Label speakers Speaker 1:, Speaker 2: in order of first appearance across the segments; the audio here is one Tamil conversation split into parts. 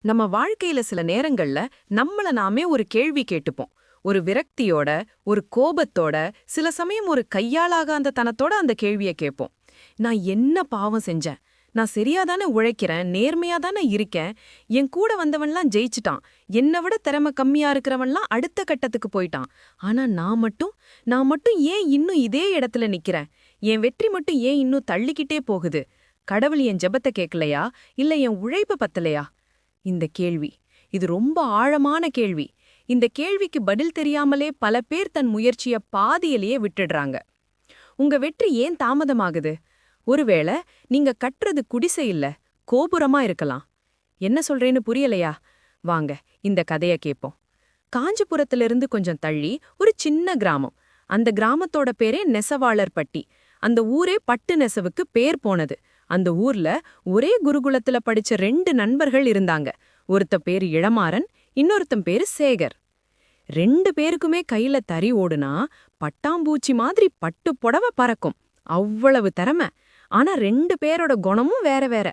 Speaker 1: நம்ம வாழ்க்கையில சில நேரங்கள்ல நம்மள நாமே ஒரு கேள்வி கேட்டுப்போம். ஒரு விரக்தியோட ஒரு கோபத்தோட சில சமயம் ஒரு கையாளாகாந்த தனத்தோட அந்த கேள்விய கேட்போம். நான் என்ன பாவம் செஞ்சேன்? நான் சரியாதானே உழைக்கிறேன்? நேர்மையா தானே இருக்கேன்? என் கூட வந்தவன்லாம் ஜெயிச்சிட்டான். என்னை விட திறமை கம்மியா இருக்கிறவன்லாம் அடுத்த கட்டத்துக்கு போயிட்டான். ஆனா நான் மட்டும் நான் மட்டும் ஏன் இன்னும் இதே இடத்துல நிக்கிறேன்? என் வெற்றி மட்டும் ஏன் இன்னும் தள்ளிக்கிட்டே போகுது? கடவுள் என் ஜெபத்தை கேட்கலையா? இல்ல என் உழைப்பு பத்தலையா? இந்த கேள்வி. இது ரொம்ப ஆழமான கேள்வி. இந்த கேள்விக்கு பதில் தெரியாமலே பல பேர் தன் முயற்சிய பாதியிலேயே விட்டுடுறாங்க. உங்க வெற்றி ஏன் தாமதமாகுது? ஒருவேளை நீங்க கட்டுறது குடிசை இல்ல கோபுரமா இருக்கலாம். என்ன சொல்றேன்னு புரியலையா? வாங்க இந்த கதைய கேட்போம் காஞ்சிபுரத்திலிருந்து கொஞ்சம் தள்ளி ஒரு சின்ன கிராமம். அந்த கிராமத்தோட பேரே நெசவாளர்பட்டி. அந்த ஊரே பட்டு நெசவுக்கு பேர் போனது. அந்த ஊர்ல ஒரே குருகுலத்துல படிச்ச ரெண்டு நண்பர்கள் இருந்தாங்க. ஒருத்த பேரு இளமாறன் இன்னொருத்தன் பேரு சேகர். ரெண்டு பேருக்குமே கையில தறி ஓடுனா பட்டாம்பூச்சி மாதிரி பட்டு புடவை பறக்கும். அவ்வளவு திறமை. ஆனா ரெண்டு பேரோட குணமும் வேற வேற.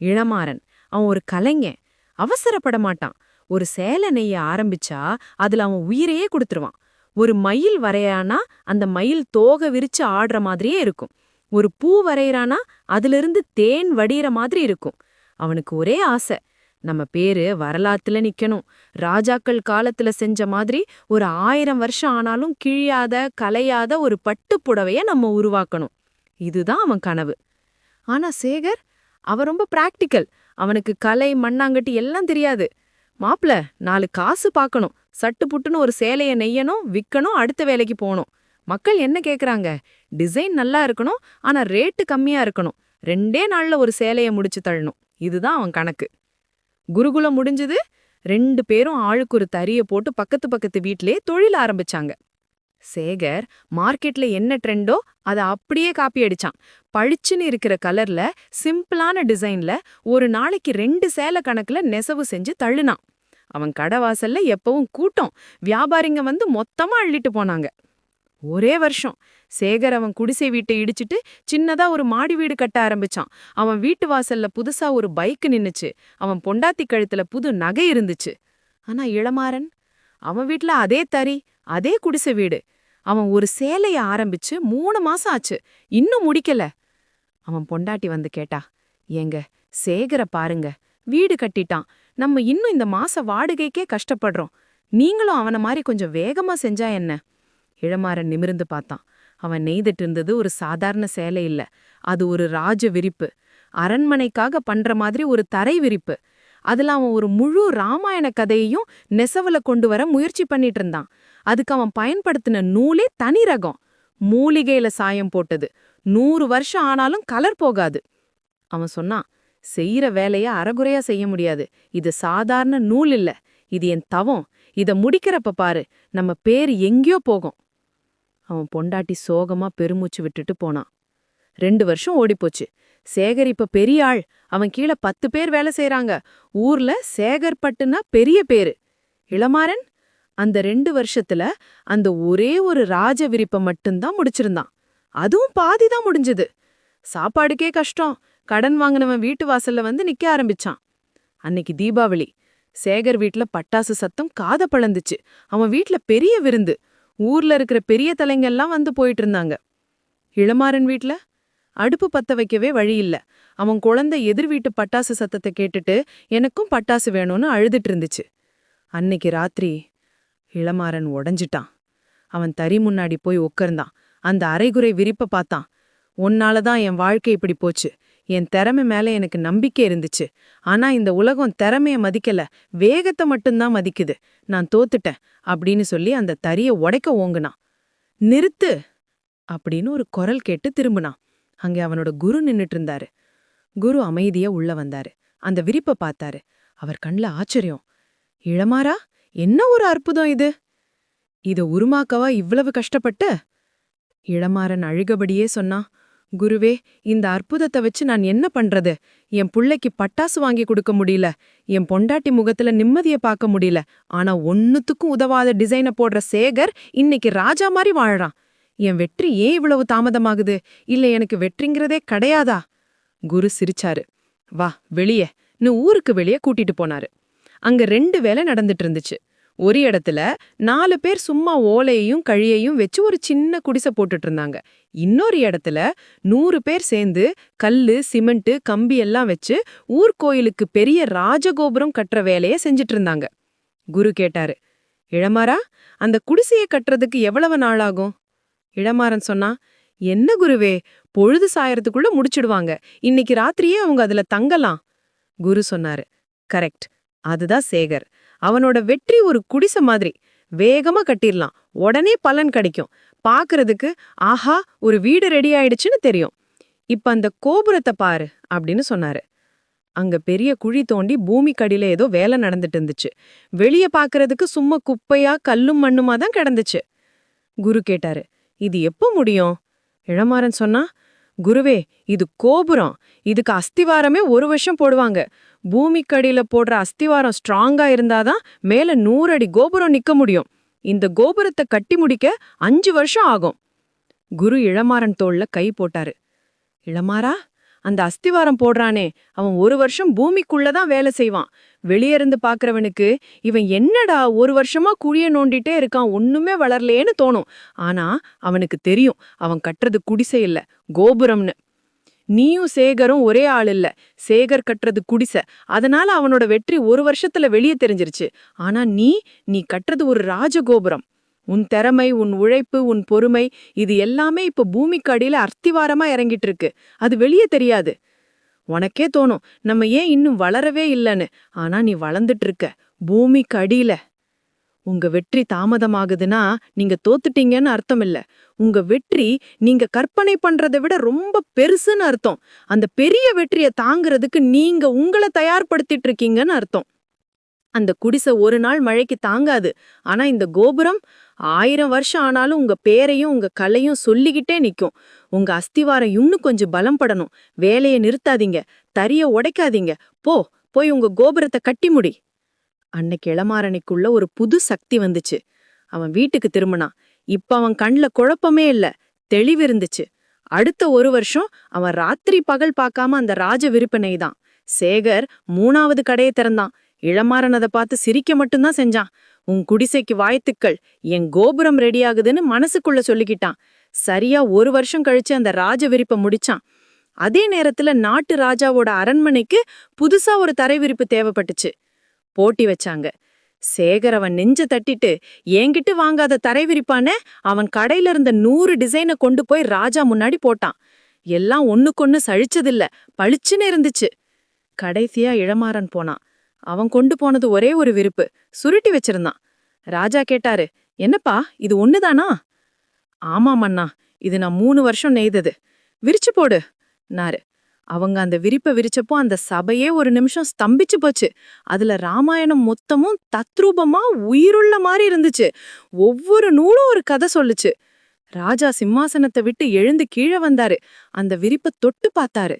Speaker 1: இளமாறன் அவன் ஒரு கலைஞன். அவசரப்பட மாட்டான். ஒரு சேலை நெய்ய ஆரம்பிச்சா அதுல அவன் உயிரையே கொடுத்துருவான். ஒரு மயில் வரையானா அந்த மயில் தோகை விரிச்சு ஆடுற மாதிரியே இருக்கும். ஒரு பூ வரைகிறானா அதிலிருந்து தேன் வடிகிற மாதிரி இருக்கும். அவனுக்கு ஒரே ஆசை. நம்ம பேரு வரலாத்துல நிக்கணும். ராஜாக்கள் காலத்துல செஞ்ச மாதிரி ஒரு ஆயிரம் வருஷம் ஆனாலும் கிழியாத கலையாத ஒரு பட்டு புடவைய நம்ம உருவாக்கணும். இதுதான் அவன் கனவு. ஆனா சேகர் அவன் ரொம்ப பிராக்டிக்கல் அவனுக்கு கலை மண்ணாங்கட்டி எல்லாம் தெரியாது. மாப்பிள நாலு காசு பார்க்கணும் சட்டு புட்டுன்னு ஒரு சேலைய நெய்யணும் விக்கணும் அடுத்த வேலைக்கு போகணும். மக்கள் என்ன கேக்குறாங்க? டிசைன் நல்லா இருக்கணும் ஆனா ரேட்டு கம்மியா இருக்கணும். ரெண்டே நாள்ல ஒரு சேலைய முடிச்சு தள்ளணும். இதுதான் அவன் கணக்கு. குருகுலம் முடிஞ்சது ரெண்டு பேரும் ஆளுக்கு ஒரு தறிய போட்டு பக்கத்து பக்கத்து வீட்லயே தொழில் ஆரம்பிச்சாங்க. சேகர் மார்க்கெட்ல என்ன ட்ரெண்டோ அதை அப்படியே காப்பி அடிச்சான். பளிச்சுன்னு இருக்கிற கலர்ல சிம்பிளான டிசைன்ல ஒரு நாளைக்கு ரெண்டு சேலை கணக்குல நெசவு செஞ்சு தள்ளுனான். அவன் கடைவாசல்ல எப்பவும் கூட்டம். வியாபாரிங்க வந்து மொத்தமா அள்ளிட்டு போனாங்க. ஒரே வருஷம். சேகர் அவன் குடிசை வீட்டை இடிச்சிட்டு சின்னதா ஒரு மாடி வீடு கட்ட ஆரம்பிச்சான். அவன் வீட்டு வாசல்ல புதுசா ஒரு பைக் நின்னுச்சு. அவன் பொண்டாத்தி கழுத்துல புது நகை இருந்துச்சு. ஆனா இளமாறன் அவன் வீட்ல அதே தறி அதே குடிசை வீடு. அவன் ஒரு சேலைய ஆரம்பிச்சு மூணு மாசம் ஆச்சு. இன்னும் முடிக்கல. அவன் பொண்டாட்டி வந்து கேட்டா ஏங்க சேகர பாருங்க. வீடு கட்டிட்டான். நம்ம இன்னும் இந்த மாச வாடகைக்கே கஷ்டப்படுறோம். நீங்களும் அவன மாதிரி கொஞ்சம் வேகமா செஞ்சா என்ன? இளமாறன் நிமிர்ந்து பார்த்தான். அவன் நெய்துட்டு இருந்தது ஒரு சாதாரண சேலை இல்ல. அது ஒரு ராஜ விரிப்பு. அரண்மனைக்காக பண்ற மாதிரி ஒரு தரை விரிப்பு. அதுல அவன் ஒரு முழு ராமாயண கதையையும் நெசவுல கொண்டு வர முயற்சி பண்ணிட்டு இருந்தான். அதுக்கு அவன் பயன்படுத்தின நூலே தனி ரகம். மூலிகையில சாயம் போட்டது. நூறு வருஷம் ஆனாலும் கலர் போகாது. அவன் சொன்னான் செய்யற வேலைய அறகுறையா செய்ய முடியாது. இது சாதாரண நூல் இல்ல. இது என் தவம். இத முடிக்கிறப்ப பாரு. நம்ம பேர் எங்கேயோ போகும். அவன் பொண்டாட்டி சோகமா பெருமூச்சு விட்டுட்டு போனான். ரெண்டு வருஷம் ஓடிப்போச்சு. சேகர் இப்ப பெரிய ஆள். அவன் கீழே பத்து பேர் வேலை செய்யறாங்க ஊர்ல சேகர் பட்டுனா பெரிய பேரு. இளமாறன்? அந்த ரெண்டு வருஷத்துல அந்த ஒரே ஒரு ராஜ விரிப்ப மட்டும்தான் முடிச்சிருந்தான். அதுவும் பாதி தான் முடிஞ்சது. சாப்பாடுக்கே கஷ்டம். கடன் வாங்கினவன் வீட்டு வாசல்ல வந்து நிக்க ஆரம்பிச்சான். அன்னைக்கு தீபாவளி. சேகர் வீட்ல பட்டாசு சத்தம் காத பழந்துச்சு அவன் வீட்ல பெரிய விருந்து. ஊர்ல இருக்கிற பெரிய தலைங்கெல்லாம் வந்து போயிட்டு இருந்தாங்க இளமாறன் வீட்ல அடுப்பு பத்த வைக்கவே வழி இல்ல. அவன் குழந்தை எதிர் வீட்டு பட்டாசு சத்தத்தை கேட்டுட்டு எனக்கும் பட்டாசு வேணும்னு அழுதுட்டு இருந்துச்சு அன்னைக்கு ராத்திரி இளமாறன் உடஞ்சிட்டான். அவன் தறி முன்னாடி போய் உட்கார்ந்தான் அந்த அரைகுறை விரிப்ப பார்த்தான். உன்னால தான் என் வாழ்க்கை இப்படி போச்சு. என் திறமை மேல எனக்கு நம்பிக்கை இருந்துச்சு. ஆனா இந்த உலகம் திறமைய மதிக்கல. வேகத்தை மட்டும்தான் மதிக்குது. நான் தோத்துட்டேன் அப்படின்னு சொல்லி அந்த தறிய உடைக்க ஓங்குனான். நிறுத்து அப்படின்னு ஒரு குரல் கேட்டு திரும்பினான். அங்கே அவனோட குரு நின்னுட்டு இருந்தாரு. குரு அமைதியா உள்ள வந்தாரு. அந்த விரிப்ப பார்த்தாரு. அவர் கண்ல ஆச்சரியம். இளமாரா என்ன ஒரு அற்புதம் இது? இத உருமாக்கவா இவ்வளவு கஷ்டப்பட்ட? இளமாறன் அழுகபடியே சொன்னான். குருவே இந்த அற்புதத்தை வச்சு நான் என்ன பண்றது? என் புள்ளைக்கு பட்டாசு வாங்கி கொடுக்க முடியல. என் பொண்டாட்டி முகத்துல நிம்மதிய பார்க்க முடியல. ஆனா ஒன்னுத்துக்கும் உதவாத டிசைனை போடுற சேகர் இன்னைக்கு ராஜா மாதிரி வாழறான். என் வெற்றி ஏன் இவ்வளவு தாமதமாகுது? இல்ல எனக்கு வெற்றிங்கிறதே கிடையாதா? குரு சிரிச்சாரு. வா வெளியே. ஊருக்கு வெளியே கூட்டிட்டு போனாரு. அங்க ரெண்டு வேலை நடந்துட்டு இருந்துச்சு. ஒரு இடத்துல நாலு பேர் சும்மா ஓலையையும் கழியையும் வச்சு ஒரு சின்ன குடிசை போட்டுட்டு இருந்தாங்க இன்னொரு இடத்துல நூறு பேர் சேர்ந்து கல்லு சிமெண்ட் கம்பி எல்லாம் வச்சு ஊர்கோயிலுக்கு பெரிய ராஜகோபுரம் கட்டுற வேலையை செஞ்சுட்டு இருந்தாங்க குரு கேட்டாரு இளமாரா அந்த குடிசையை கட்டுறதுக்கு எவ்வளவு நாளாகும்? இளமாறன் சொன்னா என்ன குருவே பொழுது சாயறதுக்குள்ள முடிச்சிடுவாங்க. இன்னைக்கு ராத்திரியே அவங்க அதுல தங்கலாம். குரு சொன்னாரு கரெக்ட். அதுதான் சேகர். அவனோட வெற்றி ஒரு குடிசை மாதிரி. வேகமா கட்டிடலாம் உடனே பலன் கிடைக்கும். பாக்குறதுக்கு ஆஹா ஒரு வீடு ரெடி ஆயிடுச்சுன்னு தெரியும். இப்ப அந்த கோபுரத்தை பாரு அப்படின்னு சொன்னாரு. அங்க பெரிய குழி தோண்டி பூமிக்கடியில ஏதோ வேலை நடந்துட்டு இருந்துச்சு. வெளிய பாக்குறதுக்கு சும்மா குப்பையா கல்லும் மண்ணுமா தான் கிடந்துச்சு. குரு கேட்டாரு இது எப்போ முடியும்? இளமாறன் சொன்னா குருவே இது கோபுரம். இதுக்கு அஸ்திவாரமே ஒரு வருஷம் போடுவாங்க. பூமிக்கடியில போடுற அஸ்திவாரம் ஸ்ட்ராங்கா இருந்தாதான் மேல நூறு அடி கோபுரம் நிக்க முடியும். இந்த கோபுரத்தை கட்டி முடிக்க அஞ்சு வருஷம் ஆகும். குரு இளமாறன் தோள்ல கை போட்டாரு. இளமாரா அந்த அஸ்திவாரம் போடுறானே. அவன் ஒரு வருஷம் பூமிக்குள்ளதான் வேலை செய்வான். வெளியே இருந்து பாக்குறவனுக்கு இவன் என்னடா ஒரு வருஷமா குழிய நோண்டிட்டே இருக்கான் ஒண்ணுமே வளரலேன்னு தோணும். ஆனா அவனுக்கு தெரியும் அவன் கட்டுறது குடிசை இல்ல கோபுரம்னு. நீயும் சேகரும் ஒரே ஆள் இல்ல சேகர் கட்டுறது குடிசை. அதனால அவனோட வெற்றி ஒரு வருஷத்துல வெளியே தெரிஞ்சிருச்சு. ஆனா நீ நீ கட்டுறது ஒரு ராஜகோபுரம். உன் திறமை உன் உழைப்பு உன் பொறுமை இது எல்லாமே இப்ப பூமிக்கு அடியில அர்த்திவாரமா இறங்கிட்டு இருக்கு அது வெளியே தெரியாது. உனக்கே தோணும் நம்ம ஏன் இன்னும் வளரவே இல்லைன்னு. ஆனா நீ வளர்ந்துட்டு இருக்க பூமிக்கு அடியில. உங்க வெற்றி தாமதமாகுதுன்னா நீங்க தோத்துட்டீங்கன்னு அர்த்தம் இல்ல உங்க வெற்றி நீங்க கற்பனை பண்றதை விட ரொம்ப பெருசுன்னு அர்த்தம். அந்த பெரிய வெற்றியை தாங்கிறதுக்கு நீங்க உங்களை தயார்படுத்திட்டு இருக்கீங்கன்னு அர்த்தம். அந்த குடிசை ஒரு நாள் மழைக்கு தாங்காது. ஆனா இந்த கோபுரம் ஆயிரம் வருஷம் ஆனாலும் உங்க பேரையும் உங்க கலையும் சொல்லிக்கிட்டே நிக்கும். உங்க அஸ்திவாரம் இன்னும் கொஞ்சம் பலம் படணும். வேலையை நிறுத்தாதீங்க. தரிய உடைக்காதீங்க. போ போய் உங்க கோபுரத்தை கட்டி முடி. அன்னைக்கு இளமாறனைக்குள்ள ஒரு புது சக்தி வந்துச்சு. அவன் வீட்டுக்கு திரும்பினான். இப்ப அவன் கண்ல குழப்பமே இல்ல. தெளிவு இருந்துச்சு. அடுத்த ஒரு வருஷம் அவன் ராத்திரி பகல் பார்க்காம அந்த ராஜ விருப்பனை தான். சேகர் மூணாவது கடையை திறந்தான். இளமாறன் அதை பார்த்து சிரிக்க மட்டும்தான் செஞ்சான். உன் குடிசைக்கு வாழ்த்துக்கள். என் கோபுரம் ரெடியாகுதுன்னு மனசுக்குள்ள சொல்லிக்கிட்டான். சரியா ஒரு வருஷம் கழிச்சு அந்த ராஜ விரிப்பை முடிச்சான். அதே நேரத்துல நாட்டு ராஜாவோட அரண்மனைக்கு புதுசா ஒரு தரை விரிப்பு தேவைப்பட்டுச்சு. போட்டி வச்சாங்க. சேகர் அவன் நெஞ்ச தட்டிட்டு என்கிட்ட வாங்காத தரை விரிப்பான அவன் கடையில இருந்த நூறு டிசைனை கொண்டு போய் ராஜா முன்னாடி போட்டான். எல்லாம் ஒண்ணுக்கொன்னு சழிச்சதில்ல பளிச்சுன்னு இருந்துச்சு. கடைசியா இளமாறன் போனான். அவன் கொண்டு போனது ஒரே ஒரு விருப்பு. சுருட்டி வச்சிருந்தான். ராஜா கேட்டாரு என்னப்பா இது ஒண்ணுதானா? ஆமாம் அண்ணா இது நான் மூணு வருஷம் நெய்தது. விரிச்சு போடு நாரு அவங்க அந்த விரிப்பை விரிச்சப்போ அந்த சபையே ஒரு நிமிஷம் ஸ்தம்பிச்சு போச்சு. அதுல ராமாயணம் மொத்தமும் தத்ரூபமா உயிருள்ள மாதிரி இருந்துச்சு. ஒவ்வொரு நூலும் ஒரு கதை சொல்லுச்சு. ராஜா சிம்மாசனத்தை விட்டு எழுந்து கீழே வந்தாரு. அந்த விரிப்பை தொட்டு பார்த்தாரு.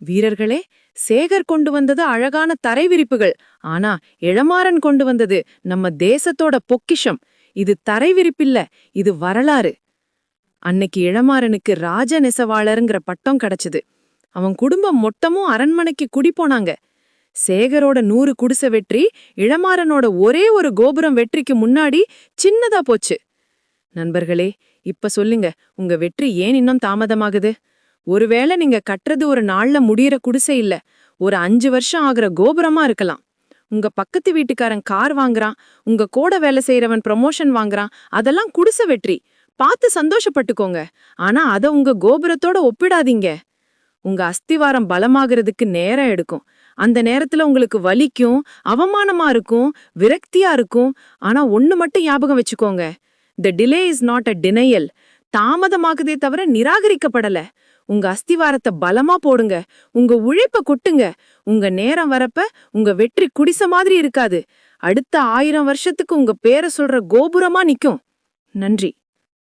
Speaker 1: வீரர்களே சேகர் கொண்டு வந்தது அழகான தரை விரிப்புகள். ஆனா இளமாறன் கொண்டு வந்தது நம்ம தேசத்தோட பொக்கிஷம். இது தரை விரிப்பில்ல இது வரலாறு. அன்னைக்கு இளமாறனுக்கு ராஜ நெசவாளருங்கிற பட்டம் கிடைச்சது. அவன் குடும்பம் மொத்தமும் அரண்மனைக்கு குடி போனாங்க. சேகரோட நூறு குடிசை வெற்றி இளமாறனோட ஒரே ஒரு கோபுரம் வெற்றிக்கு முன்னாடி சின்னதா போச்சு. நண்பர்களே இப்ப சொல்லுங்க உங்க வெற்றி ஏன் இன்னும் தாமதமாகுது? ஒருவேளை நீங்க கட்டுறது ஒரு நாள்ல முடியற குடிசை இல்ல ஒரு அஞ்சு வருஷம் ஆகுற கோபுரமா இருக்கலாம். உங்க பக்கத்து வீட்டுக்காரன் கார் வாங்குறான் உங்க கூட வேலை செய்யறவன் ப்ரமோஷன் வாங்குறான் அதெல்லாம் குடிசை வெற்றி. பார்த்து சந்தோஷப்பட்டுக்கோங்க. ஆனா அத உங்க கோபுரத்தோட ஒப்பிடாதீங்க. உங்க அஸ்திவாரம் பலமாகிறதுக்கு நேரம் எடுக்கும். அந்த நேரத்துல உங்களுக்கு வலிக்கும் அவமானமா இருக்கும் விரக்தியா இருக்கும். ஆனா ஒண்ணு மட்டும் ஞாபகம் வச்சுக்கோங்க. The delay is not a denial தாமதமாகுதே தவிர நிராகரிக்கப்படல. உங்க அஸ்திவாரத்தை பலமா போடுங்க. உங்க உழைப்ப கொட்டுங்க. உங்க நேரம் வரப்ப உங்க வெற்றி குடிச மாதிரி இருக்காது. அடுத்த ஆயிரம் வருஷத்துக்கு உங்க பேரை சொல்ற கோபுரமா நிக்கும். நன்றி.